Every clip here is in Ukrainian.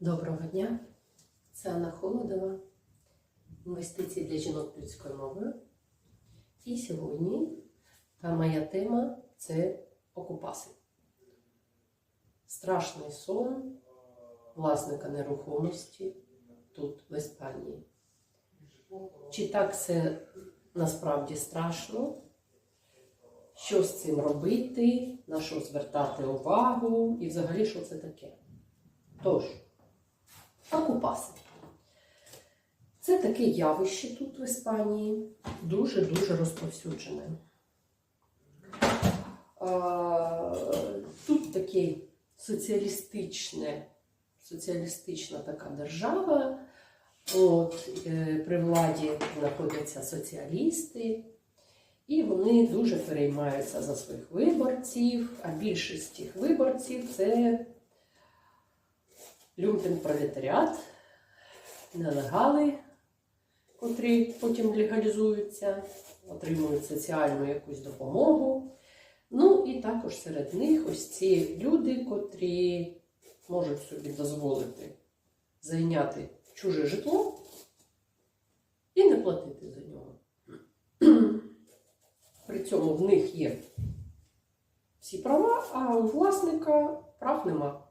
Доброго дня! Це Анна Холодова, інвестиції для жінок людською мовою. І сьогодні та моя тема це окупаси. Страшний сон власника нерухомості тут, в Іспанії. Чи так це насправді страшно? Що з цим робити, на що звертати увагу і взагалі що це таке? Тож, окупаси. Це таке явище тут в Іспанії, дуже-дуже розповсюджене. Тут таке соціалістичне, соціалістична така держава. От, е, при владі знаходяться соціалісти, і вони дуже переймаються за своїх виборців, а більшість цих виборців це люмпен-пролетаріат, нелегали, котрі потім легалізуються, отримують соціальну якусь допомогу. Ну і також серед них ось ці люди, котрі можуть собі дозволити зайняти чуже житло і не платити за нього. При цьому в них є всі права, а у власника прав нема.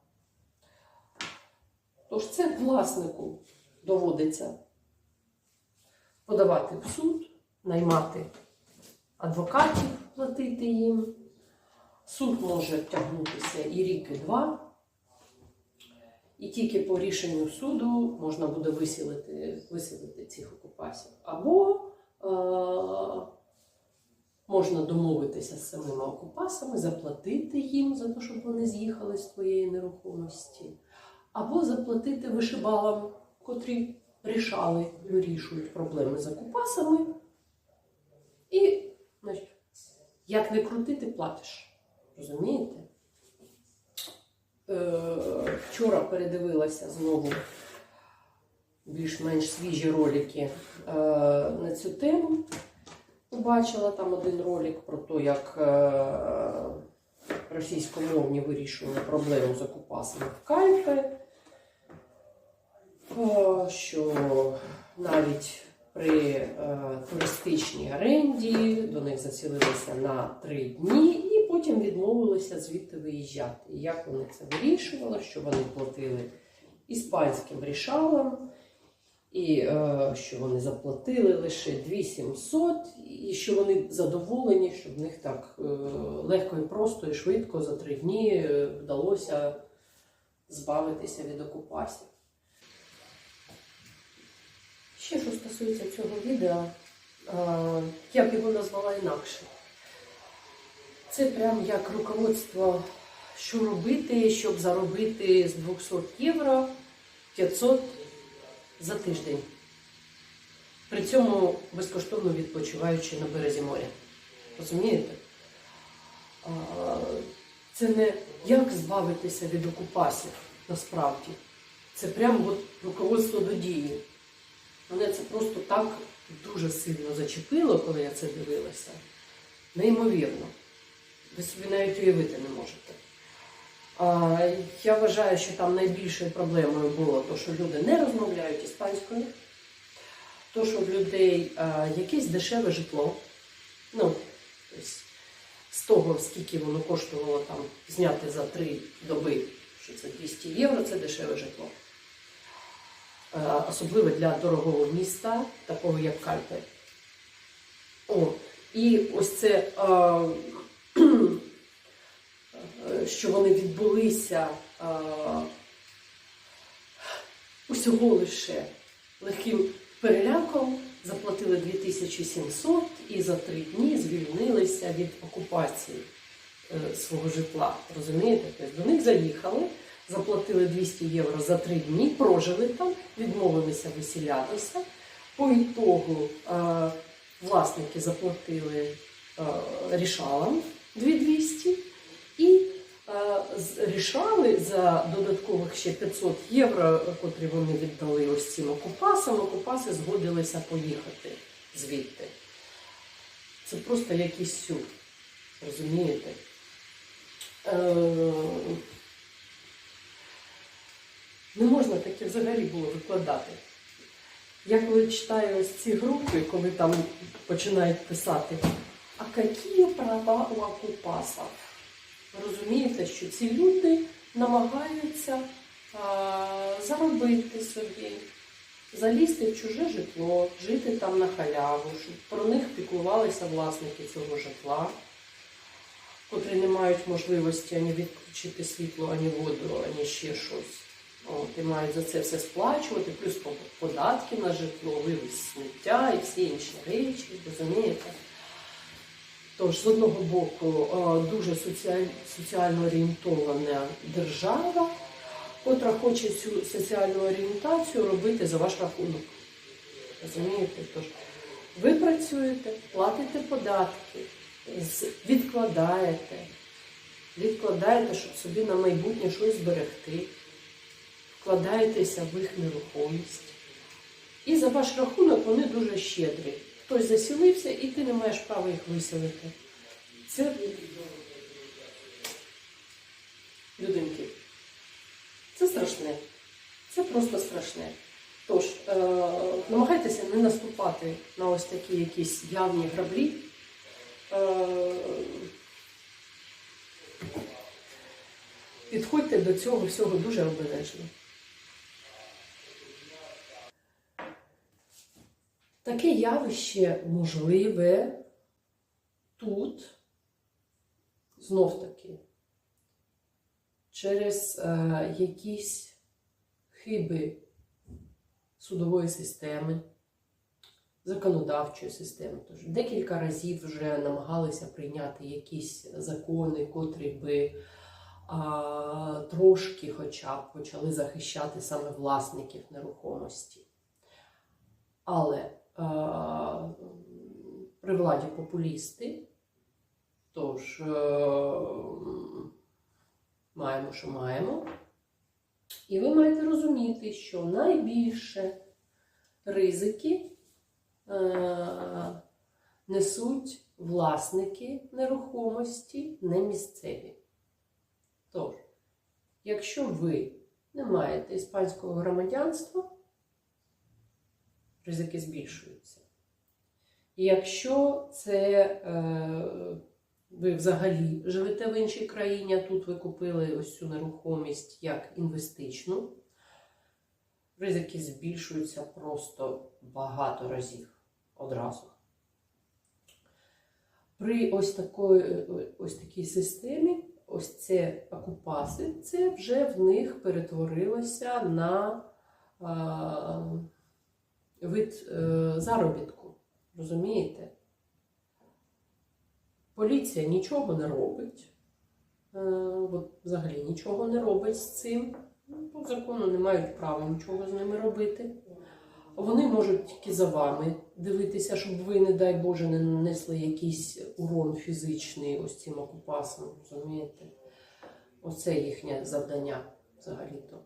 Тож це власнику доводиться подавати в суд, наймати адвокатів, платити їм. Суд може тягнутися і рік, і два. І тільки по рішенню суду можна буде виселити, виселити цих окупасів. Або е- можна домовитися з самими окупасами, заплатити їм за те, щоб вони з'їхали з твоєї нерухомості або заплатити вишибалам, котрі рішали, вирішують проблеми з окупасами. І, значить, як не крутити, платиш. Розумієте? Е, вчора передивилася знову більш-менш свіжі ролики е, на цю тему. Побачила там один ролик про те, як е, російськомовні вирішували проблему з окупасами в Кальпе. Що навіть при е, туристичній оренді до них заселилися на три дні і потім відмовилися звідти виїжджати. І як вони це вирішували, що вони платили іспанським рішалам, і е, що вони заплатили лише 2700, і що вони задоволені, що в них так е, легко і просто і швидко за три дні е, вдалося збавитися від окупації. Ще що стосується цього відео, е, я б його назвала інакше. Це прям як руководство, що робити, щоб заробити з 200 євро 500 за тиждень. При цьому безкоштовно відпочиваючи на березі моря. Розумієте? Це не як збавитися від окупасів насправді. Це прямо от руководство до дії. Просто так дуже сильно зачепило, коли я це дивилася. Неймовірно. Ви собі навіть уявити не можете. А, я вважаю, що там найбільшою проблемою було те, що люди не розмовляють іспанською, то, що в людей а, якесь дешеве житло. Ну, з того, скільки воно коштувало там зняти за три доби, що це 200 євро, це дешеве житло. Е, особливо для дорогого міста, такого як Кальпе. О, і ось це, е, що вони відбулися е, усього лише легким переляком, заплатили 2700 і за три дні звільнилися від окупації свого житла. Розумієте? Тобто до них заїхали заплатили 200 євро за три дні, прожили там, відмовилися виселятися. По ітогу е, власники заплатили е, рішалам 2200 і е, рішали за додаткових ще 500 євро, котрі вони віддали ось цим окупасам. Окупаси згодилися поїхати звідти. Це просто якийсь сюр. Розумієте? Не можна таке взагалі було викладати. Я коли читаю ось ці групи, коли там починають писати, а які права у окупасів? Розумієте, що ці люди намагаються а, заробити собі, залізти в чуже житло, жити там на халяву, щоб про них піклувалися власники цього житла, котрі не мають можливості ані відключити світло, ані воду, ані ще щось. От, і мають за це все сплачувати, плюс податки на житло, вивіз сміття і всі інші речі, розумієте? Тож, з одного боку, е, дуже соціаль- соціально орієнтована держава, котра хоче цю соціальну орієнтацію робити за ваш рахунок. Розумієте? Тож, ви працюєте, платите податки, відкладаєте, відкладаєте, щоб собі на майбутнє щось зберегти, вкладаєтеся в їх нерухомість. І за ваш рахунок вони дуже щедрі. Хтось засілився, і ти не маєш права їх виселити. Це людинки. Це страшне. Це просто страшне. Тож, е- намагайтеся не наступати на ось такі якісь явні граблі. Е- підходьте до цього всього дуже обережно. Таке явище можливе тут, знов таки, через е, якісь хиби судової системи, законодавчої системи. Тож декілька разів вже намагалися прийняти якісь закони, котрі би а, трошки хоча б почали захищати саме власників нерухомості. Але при владі популісти, тож е, маємо, що маємо. І ви маєте розуміти, що найбільше ризики е, несуть власники нерухомості, не місцеві. Тож, якщо ви не маєте іспанського громадянства, ризики збільшуються. І якщо це е, ви взагалі живете в іншій країні, тут ви купили ось цю нерухомість як інвестичну, ризики збільшуються просто багато разів одразу. При ось, такої, ось такій системі, ось це окупаси, це вже в них перетворилося на а, вид е, заробітку. Розумієте? Поліція нічого не робить. Е, от взагалі нічого не робить з цим. Ну, По закону не мають права нічого з ними робити. Вони можуть тільки за вами дивитися, щоб ви, не дай Боже, не нанесли якийсь урон фізичний ось цим окупасам. Розумієте? Оце їхнє завдання взагалі-то.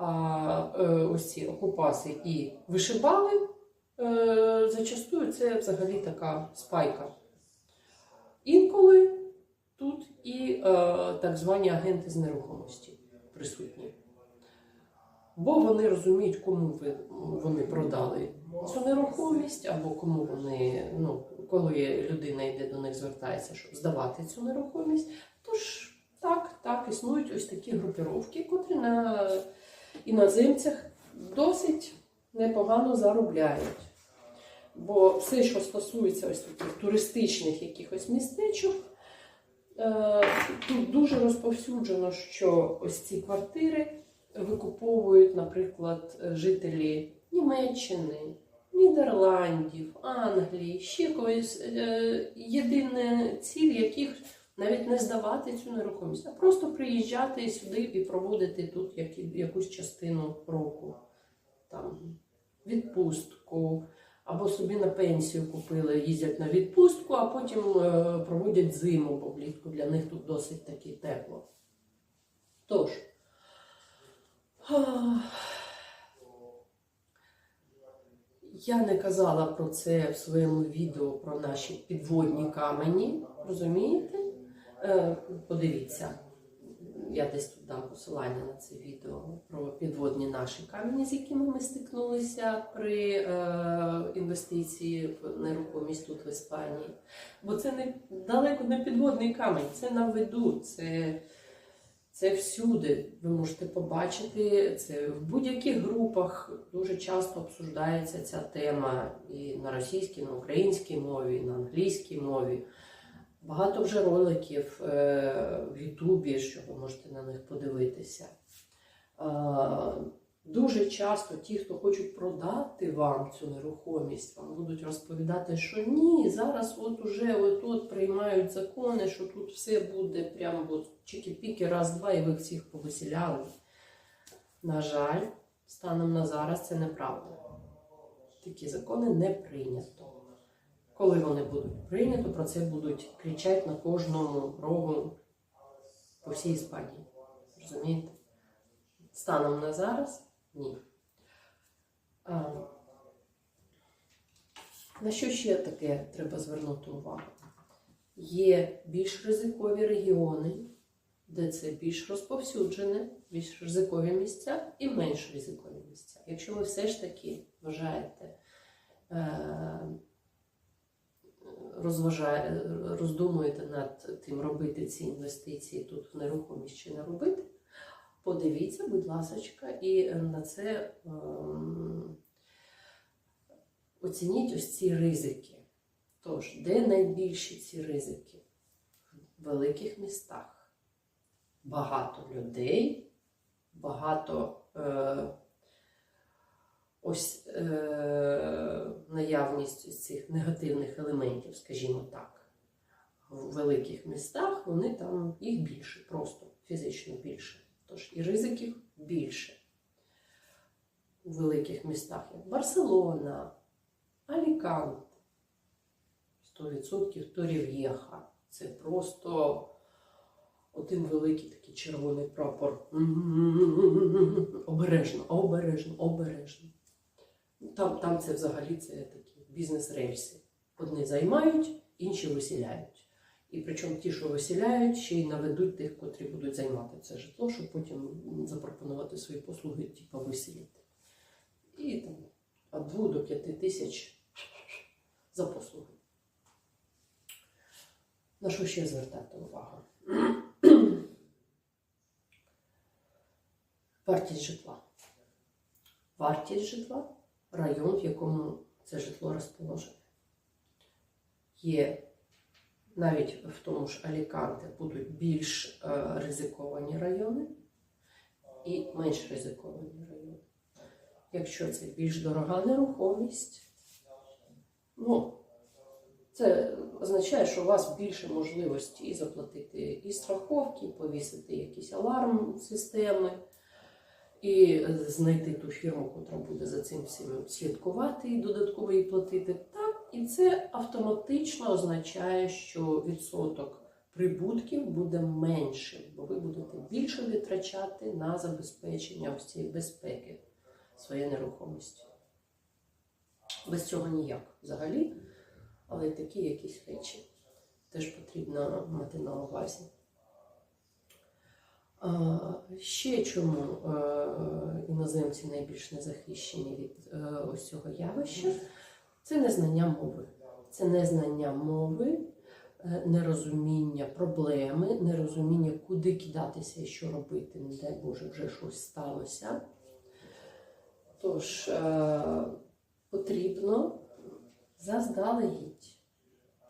Е, ось ці окупаси і вишибали, е, зачастую це взагалі така спайка. Інколи тут і е, так звані агенти з нерухомості присутні. Бо вони розуміють, кому вони продали цю нерухомість, або кому вони, ну, коли людина йде до них, звертається, щоб здавати цю нерухомість. Тож так, так, існують ось такі групіровки, котрі на іноземцях досить непогано заробляють. Бо все, що стосується ось таких туристичних якихось містечок, е, тут дуже розповсюджено, що ось ці квартири викуповують, наприклад, жителі Німеччини, Нідерландів, Англії, ще когось. Е, Єдина ціль яких навіть не здавати цю нерухомість, а просто приїжджати сюди і проводити тут якусь частину року. Там, відпустку, або собі на пенсію купили, їздять на відпустку, а потім е, проводять зиму, бо влітку для них тут досить таки тепло. Тож, я не казала про це в своєму відео про наші підводні камені, розумієте? Е, Подивіться. я десь тут дам посилання на це відео про підводні наші камені, з якими ми стикнулися при е, інвестиції в нерухомість тут в Іспанії. Бо це не далеко не підводний камінь, це на виду, це, це всюди. Ви можете побачити це в будь-яких групах. Дуже часто обсуждається ця тема і на російській, на українській мові, і на англійській мові. Багато вже роликів е, в Ютубі, що ви можете на них подивитися. Дуже часто ті, хто хочуть продати вам цю нерухомість, вам будуть розповідати, що ні, зараз от уже от приймають закони, що тут все буде прямо чики-піки, раз-два, і ви всіх повеселяли. На жаль, станом на зараз це неправда. Такі закони не прийнято. Коли вони будуть прийнято, про це будуть кричати на кожному рогу по всій Іспанії. Розумієте? Станом на зараз ні. А, на що ще таке треба звернути увагу? Є більш ризикові регіони, де це більш розповсюджене, більш ризикові місця і менш ризикові місця. Якщо ви все ж таки вважаєте, е, розважає, роздумуєте над тим, робити ці інвестиції тут в нерухомість чи не робити, подивіться, будь ласка, і на це ем, оцініть ось ці ризики. Тож, де найбільші ці ризики? В великих містах. Багато людей, багато е, ось е, наявність цих негативних елементів, скажімо так. В великих містах вони там їх більше, просто фізично більше. Тож і ризиків більше. У великих містах, як Барселона, Алікант, 100% Торів'єха. Це просто один великий такий червоний прапор. Обережно, обережно, обережно. Там, там це взагалі це такі бізнес-рельси. Одні займають, інші виселяють. І причому ті, що виселяють, ще й наведуть тих, котрі будуть займати це житло, щоб потім запропонувати свої послуги, типу виселити. І там від 2 до 5 тисяч за послуги. На що ще звертати увагу? Вартість житла. Вартість житла район, в якому це житло розположене. Є навіть в тому ж Аліканте будуть більш е, ризиковані райони і менш ризиковані райони. Якщо це більш дорога нерухомість, ну, це означає, що у вас більше можливості і заплатити і страховки, і повісити якісь аларм системи, і знайти ту фірму, яка буде за цим всім слідкувати і додатково їй платити. Так, і це автоматично означає, що відсоток прибутків буде меншим, бо ви будете більше витрачати на забезпечення ось цієї безпеки своєї нерухомості. Без цього ніяк взагалі, але такі якісь речі теж потрібно мати на увазі. Ще чому е, іноземці найбільш незахищені від е, ось цього явища? Це незнання мови. Це незнання мови, е, нерозуміння проблеми, нерозуміння, куди кидатися і що робити, не дай Боже, вже щось сталося. Тож потрібно заздалегідь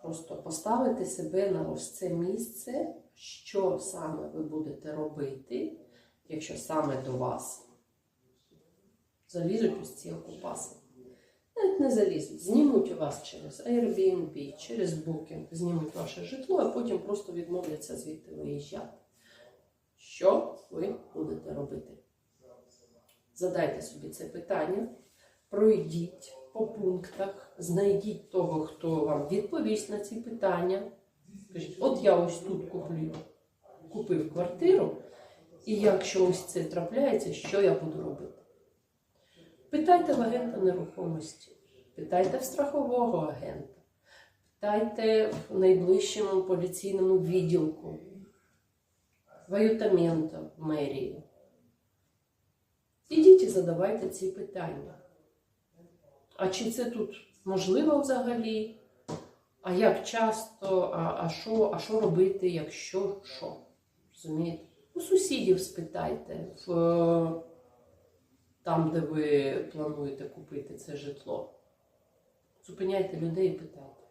просто поставити себе на ось це місце, що саме ви будете робити, якщо саме до вас залізуть ось ці окупаси. Навіть не залізуть, знімуть у вас через Airbnb, через Booking, знімуть ваше житло, а потім просто відмовляться звідти виїжджати. Що ви будете робити? Задайте собі це питання, пройдіть по пунктах, знайдіть того, хто вам відповість на ці питання. От я ось тут куплю, купив квартиру, і якщо ось це трапляється, що я буду робити? Питайте в агента нерухомості, питайте в страхового агента, питайте в найближчому поліційному відділку. в аютамента в мерії. Ідіть і задавайте ці питання. А чи це тут можливо взагалі? А як часто, а, а, що, а що робити, якщо що? Розумієте? У сусідів спитайте, в, е, там, де ви плануєте купити це житло. Зупиняйте людей і питайте,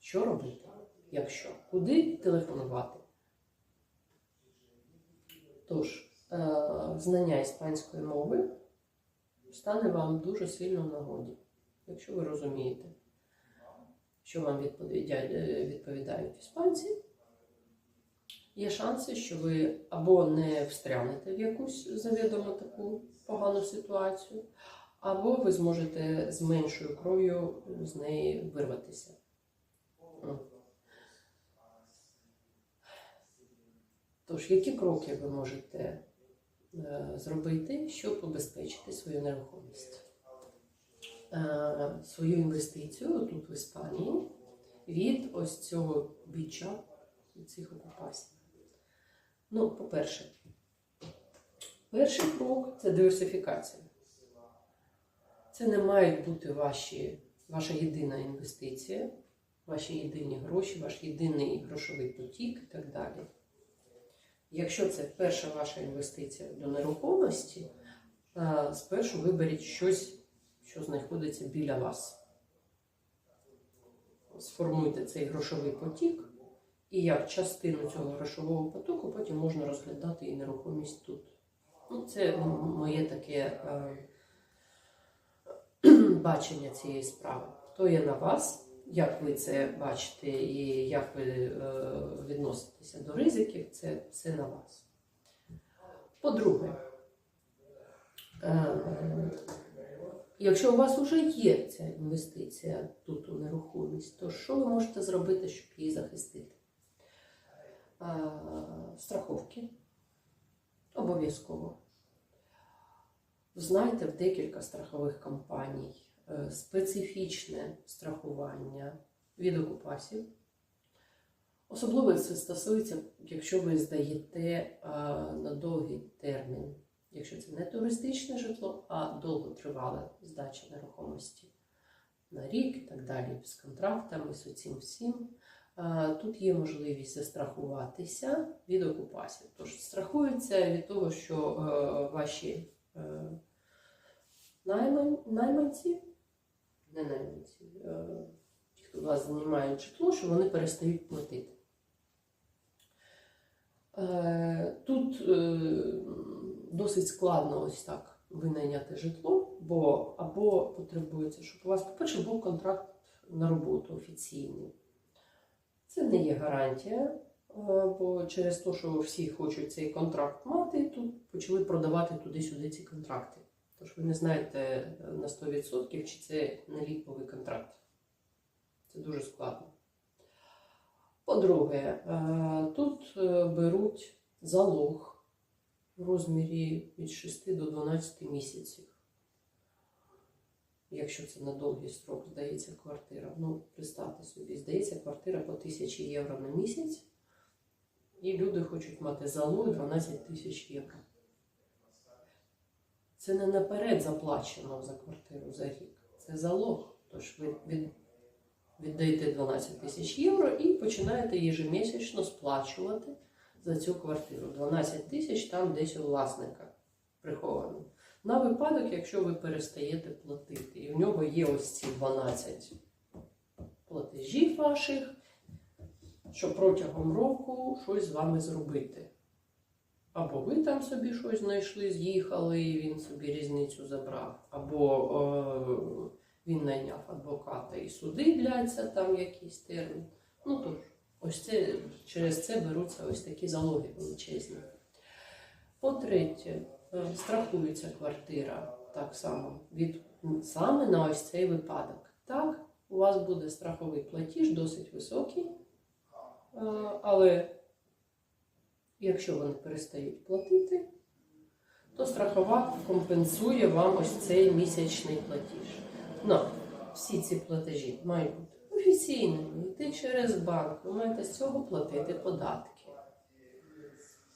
що робити, якщо? Куди телефонувати? Тож, е, знання іспанської мови стане вам дуже сильно в нагоді, якщо ви розумієте, що вам е, відповідають іспанці. Є шанси, що ви або не встрянете в якусь завідомо таку погану ситуацію, або ви зможете з меншою кров'ю з неї вирватися. Тож, які кроки ви можете е, зробити, щоб убезпечити свою нерухомість? Е, свою інвестицію тут в Іспанії від ось цього біча, від цих окупацій. Ну, по-перше, перший крок це диверсифікація. Це не мають бути ваші, ваша єдина інвестиція, ваші єдині гроші, ваш єдиний грошовий потік і так далі. Якщо це перша ваша інвестиція до нерухомості, е, спершу виберіть щось, що знаходиться біля вас. Сформуйте цей грошовий потік, і як частину цього грошового потоку потім можна розглядати і нерухомість тут. Ну, це моє таке е, бачення цієї справи. То є на вас, як ви це бачите і як ви е, відноситеся до ризиків, це все на вас. По-друге, е, якщо у вас вже є ця інвестиція тут у нерухомість, то що ви можете зробити, щоб її захистити? Е, Страховки обов'язково. Знайте в декілька страхових компаній е, специфічне страхування від окупацій. Особливо це стосується, якщо ви здаєте на довгий термін, якщо це не туристичне житло, а довготривале здача нерухомості на рік і так далі, з контрактами, з цим всім. Тут є можливість застрахуватися від окупації. Тож страхується від того, що е, ваші е, найманці, не найманці, е, ті, хто вас знімають житло, що вони перестають платити. Тут досить складно ось так винайняти житло, бо або потребується, щоб у вас, по-перше, був контракт на роботу офіційний. Це не є гарантія, е, бо через те, що всі хочуть цей контракт мати, тут почали продавати туди-сюди ці контракти. Тож ви не знаєте е, на 100% чи це не ліповий контракт. Це дуже складно. По-друге, е, тут беруть залог в розмірі від 6 до 12 місяців. Якщо це на довгий строк здається квартира. Ну, представте собі, здається квартира по 1000 євро на місяць, і люди хочуть мати залог 12 тисяч євро. Це не наперед заплачено за квартиру за рік. Це залог. Тож ви від, віддаєте 12 тисяч євро і починаєте ежемісячно сплачувати за цю квартиру. 12 тисяч там десь у власника приховано. На випадок, якщо ви перестаєте платити, і в нього є ось ці 12 платежів ваших, що протягом року щось з вами зробити. Або ви там собі щось знайшли, з'їхали, і він собі різницю забрав, або е, він найняв адвоката і суди дляться там якийсь термін. Ну тож, ось це через це беруться ось такі залоги величезні. По-третє, е, страхується квартира так само від саме на ось цей випадок. Так, у вас буде страховий платіж досить високий, е, але якщо вони перестають платити, то страхова компенсує вам ось цей місячний платіж. Ну, всі ці платежі мають бути офіційними, йти через банк. Ви маєте з цього платити податки.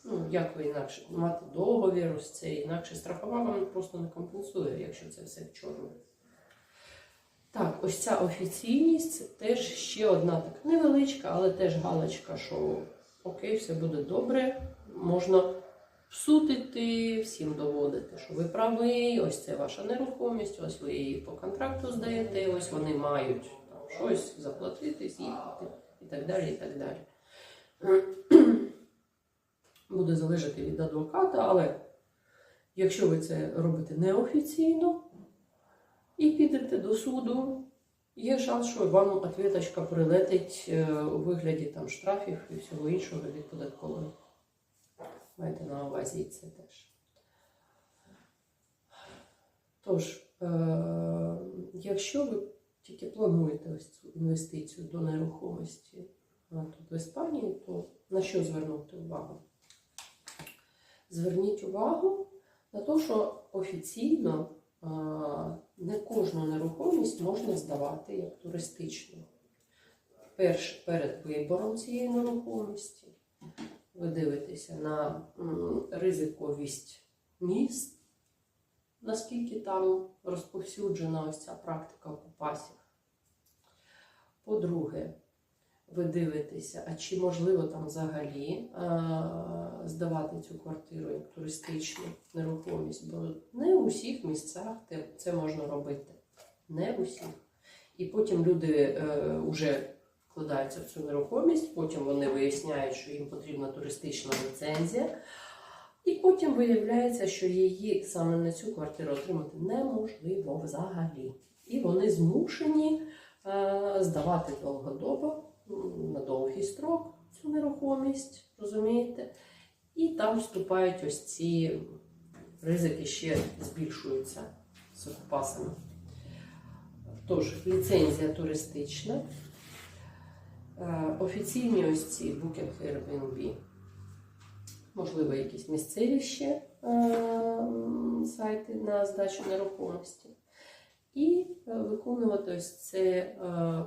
Ну, як ви інакше мати договір, ось це інакше страхова вам просто не компенсує, якщо це все в чорному. Так, ось ця офіційність це теж ще одна така невеличка, але теж галочка, що окей, все буде добре. Можна всутити, всім доводити, що ви правий, ось це ваша нерухомість, ось ви її по контракту здаєте, ось вони мають щось заплатити, з'їхати і так далі. і так далі. Буде залежати від адвоката, але якщо ви це робите неофіційно і підете до суду, є шанс, що вам отвіточка прилетить е, у вигляді там, штрафів і всього іншого від податкової. Майте на увазі і це теж. Тож, е- якщо ви тільки плануєте ось цю інвестицію до нерухомості тут в Іспанії, то на що звернути увагу? Зверніть увагу на те, що офіційно не кожну нерухомість можна здавати як туристичну. Перш перед вибором цієї нерухомості ви дивитеся на ризиковість міст, наскільки там розповсюджена ось ця практика окупації. По-друге, ви дивитеся, а чи можливо там взагалі а, здавати цю квартиру як туристичну нерухомість, бо не у всіх місцях це можна робити. Не в усіх. І потім люди е, вже вкладаються в цю нерухомість, потім вони виясняють, що їм потрібна туристична ліцензія. І потім виявляється, що її саме на цю квартиру отримати неможливо взагалі. І вони змушені е, здавати довгодобо на довгий строк цю нерухомість, розумієте? І там вступають ось ці ризики ще збільшуються з окупасами. Тож, ліцензія туристична, е, офіційні ось ці Booking Airbnb, можливо, якісь місцеві ще е, сайти на здачу нерухомості. І е, виконувати ось це е,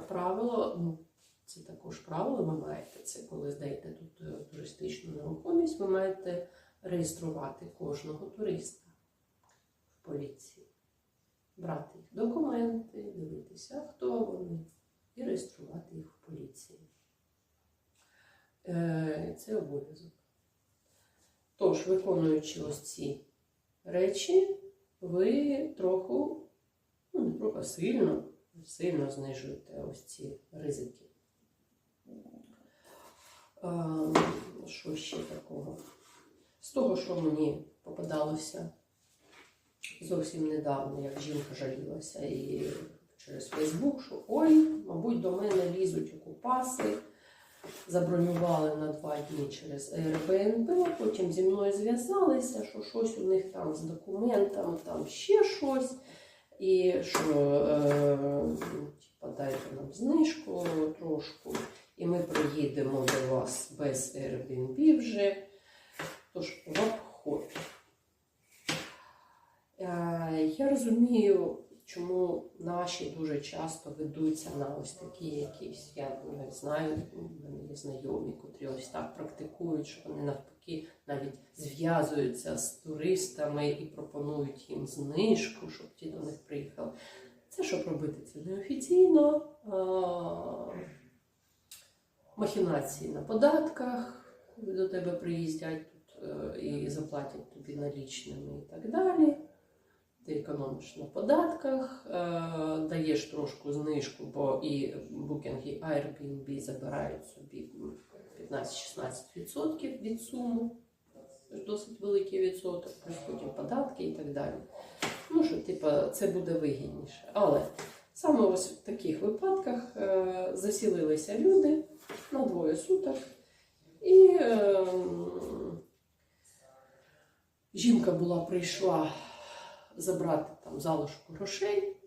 правило. ну, Це також правило, ви маєте це, коли здаєте тут е, туристичну нерухомість, ви маєте реєструвати кожного туриста в поліції, брати їх документи, дивитися, хто вони, і реєструвати їх в поліції. Це обов'язок. Тож, виконуючи ось ці речі, ви трохи, ну сильно, сильно знижуєте ось ці ризики. Що ще такого? З того, що мені попадалося зовсім недавно, як жінка жалілася і через Фейсбук, що ой, мабуть, до мене лізуть окупаси, забронювали на два дні через Airbnb, потім зі мною зв'язалися, що щось у них там з документами, там ще щось. І що е, дайте нам знижку трошку, і ми приїдемо до вас без Airbnb вже. Тож в обход. Е, Я розумію, чому наші дуже часто ведуться на ось такі якісь, я не знаю, мене є знайомі, котрі ось так практикують, що вони навпаки навіть зв'язуються з туристами і пропонують їм знижку, щоб ті до них приїхали. Це щоб робити це неофіційно. Махінації на податках, до тебе приїздять тут е, і заплатять тобі налічними і так далі. Ти економиш на податках, е, даєш трошку знижку, бо і Booking, і Airbnb забирають собі 15-16% від суми. Досить великий відсоток, плюс потім податки і так далі. Ну, що, типа, це буде вигідніше. Але саме ось в таких випадках е, засілилися люди на двоє суток. І е, жінка була прийшла забрати там залишку грошей.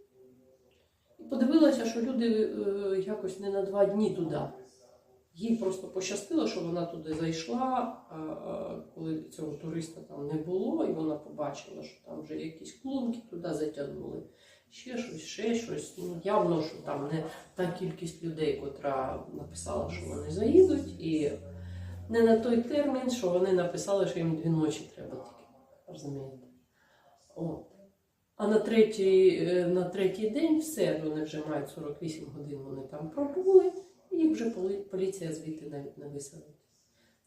І подивилася, що люди е, якось не на два дні туди. Їй просто пощастило, що вона туди зайшла, коли цього туриста там не було, і вона побачила, що там вже якісь клунки туди затягнули. Ще щось, ще щось. Ну, явно, що там не та кількість людей, котра написала, що вони заїдуть, і не на той термін, що вони написали, що їм дві ночі треба тільки. Розумієте? От. А на третій, е, на третій день все, вони вже мають 48 годин, вони там пробули, і їх вже поліція звідти навіть не виселить.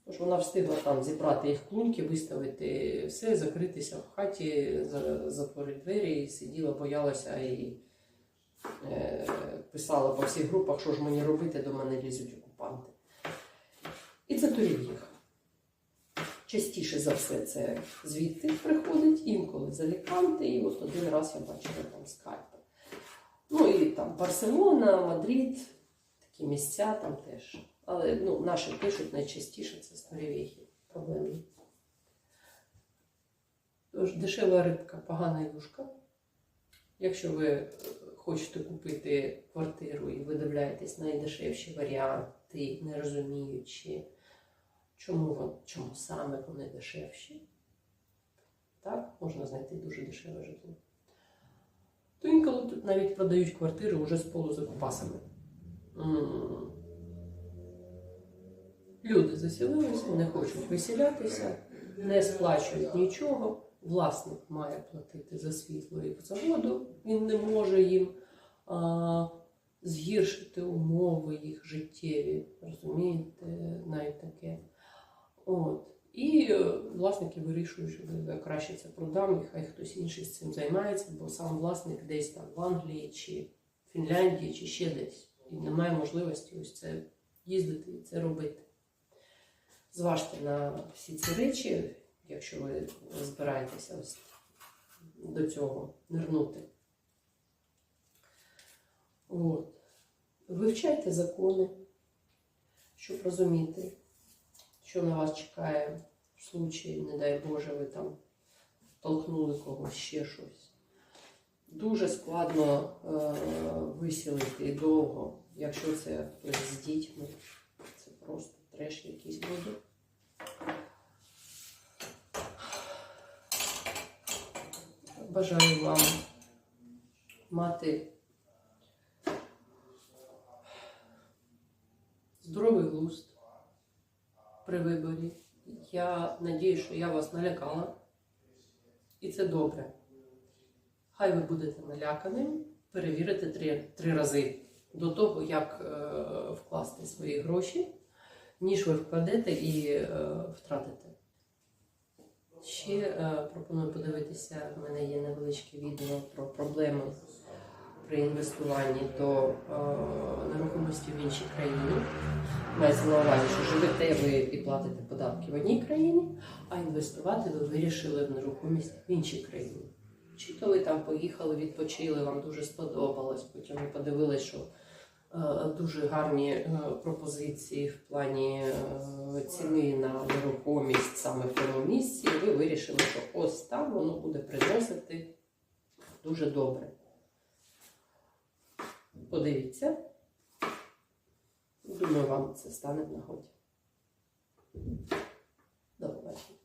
Тож вона встигла там зібрати їх клунки, виставити все, закритися в хаті, за- затворити двері, і сиділа, боялася і е, писала по всіх групах, що ж мені робити, до мене лізуть окупанти. І це Турів'їх. Частіше за все це звідти приходить, інколи з Аліканти, і от один раз я бачила там скайпи. Ну і там Барселона, Мадрид, такі місця там теж. Але ну, наші пишуть найчастіше це Турів'їхів. Проблемні. Тож дешева рибка, погана юшка. Якщо ви е, хочете купити квартиру і видивляєтесь найдешевші варіанти, не розуміючи, чому, чому саме вони дешевші, так, можна знайти дуже дешеве житло. То інколи тут навіть продають квартири вже з полузакупасами. Люди заселилися, не хочуть виселятися, не сплачують нічого. Власник має платити за світло і за воду. Він не може їм а, згіршити умови їх життєві. Розумієте, навіть таке. От. І е, власники вирішують, що я краще це продам, і хай хтось інший з цим займається, бо сам власник десь там в Англії чи Фінляндії, чи ще десь. І немає можливості ось це їздити і це робити. Зважте на всі ці речі, якщо ви збираєтеся ось до цього нирнути. От. Вивчайте закони, щоб розуміти, що на вас чекає в случаї, не дай Боже, ви там толкнули когось ще щось. Дуже складно е, висілити і довго, якщо це хтось з дітьми. Це просто треш якийсь буде. Бажаю вам мати здоровий глузд при виборі. Я надію, що я вас налякала. І це добре. Хай ви будете наляканим, перевірите три, три рази до того, як е, вкласти свої гроші, ніж ви вкладете і е, втратите. Ще е, пропоную подивитися, в мене є невеличке відео про проблеми при інвестуванні до е, нерухомості в іншій країні. Мається на увазі, що живете ви і платите податки в одній країні, а інвестувати ви вирішили в нерухомість в іншій країні. Чи то ви там поїхали, відпочили, вам дуже сподобалось, потім ви подивилися, що е, дуже гарні е, пропозиції в плані е, ціни на нерухомість саме в тому місці, і ви вирішили, що ось там воно буде приносити дуже добре. Подивіться. Думаю, вам це стане в нагоді. До побачення.